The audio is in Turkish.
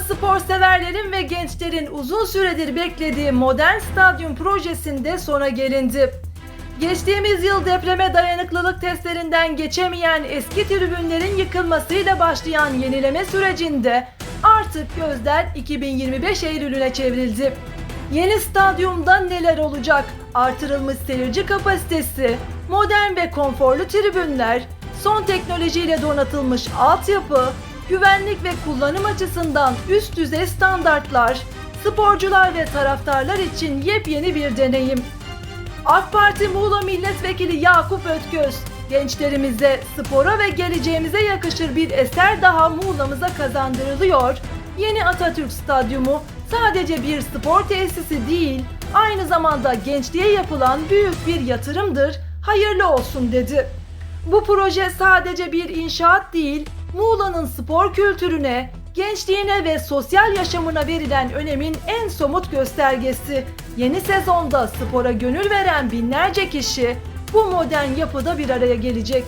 Spor severlerin ve gençlerin uzun süredir beklediği modern stadyum projesinde sona gelindi. Geçtiğimiz yıl depreme dayanıklılık testlerinden geçemeyen eski tribünlerin yıkılmasıyla başlayan yenileme sürecinde artık gözler 2025 Eylül'üne çevrildi. Yeni stadyumda neler olacak? Artırılmış seyirci kapasitesi, modern ve konforlu tribünler, son teknolojiyle donatılmış altyapı, güvenlik ve kullanım açısından üst düzey standartlar, sporcular ve taraftarlar için yepyeni bir deneyim. AK Parti Muğla Milletvekili Yakup Ötköz, gençlerimize, spora ve geleceğimize yakışır bir eser daha Muğla'mıza kazandırılıyor. Yeni Atatürk Stadyumu sadece bir spor tesisi değil, aynı zamanda gençliğe yapılan büyük bir yatırımdır. Hayırlı olsun dedi. Bu proje sadece bir inşaat değil, Muğla'nın spor kültürüne, gençliğine ve sosyal yaşamına verilen önemin en somut göstergesi. Yeni sezonda spora gönül veren binlerce kişi bu modern yapıda bir araya gelecek.